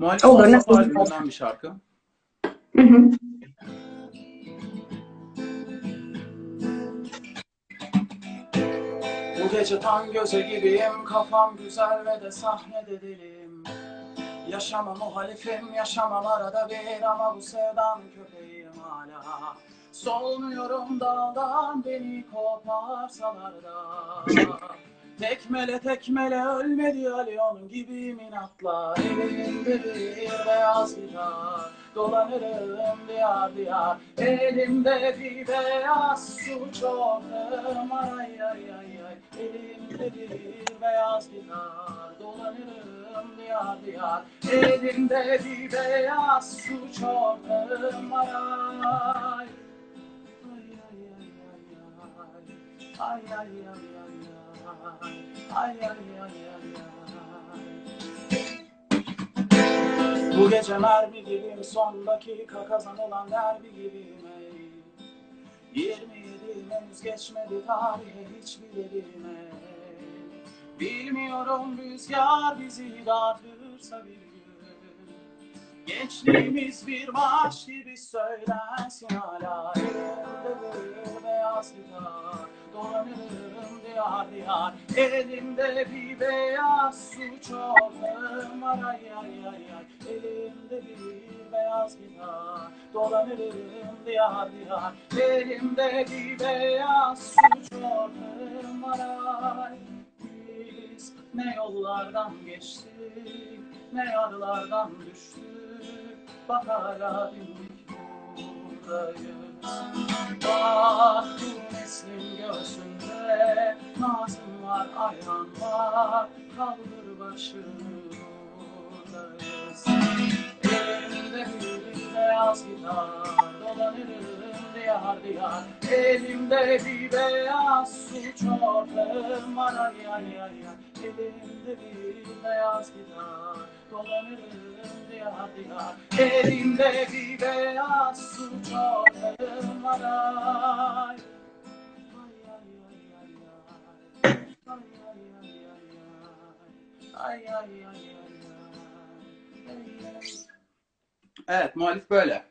Muhalif Olur, nasıl albümünden bir şarkı. Hı hı. Bu gece tan göze gibiyim, kafam güzel ve de sahnede dilim. Yaşama muhalifim, yaşamam arada bir ama bu sevdan köpeğim hala. Solmuyorum daldan beni koparsalar da. Tekmele tekmele ölmedi Ali onun gibi minatla Elimde bir beyaz gitar Dolanırım diyar diyar Elimde bir beyaz suç oldum Ay ay ay ay Elimde bir beyaz gitar Dolanırım diyar diyar Elimde bir beyaz suç oldum Ay ay ay ay ay Ay ay ay ay ay Ay ay ay ay ay. Bu gece mermi gibiyim son dakika kazanılan derbi gibiyim ey. 27 henüz geçmedi tarihe hiç bilelim ey. Bilmiyorum rüzgar bizi dağıtırsa bir gün. Gençliğimiz bir marş gibi söylensin hala bir beyaz gitar diyar Elimde bir beyaz su çorbam var ay ay ay. Elimde bir beyaz gitar. Dolanırım diyar diyar. Elimde bir beyaz su çorbam var ay Biz ne yollardan geçtik ne yarlardan düştük. Bak hala dimdik buradayız. Bak var, ayhan var Kaldır başını buradayız Elimde beyaz gitar Dolanırım diyar diyar. Elimde bir beyaz su çorbam var ay ay ay Elimde bir beyaz gitar Dolanırım diyar diyar. Elimde bir beyaz su çorbam var ay Ay ay ay ay Evet muhalif böyle.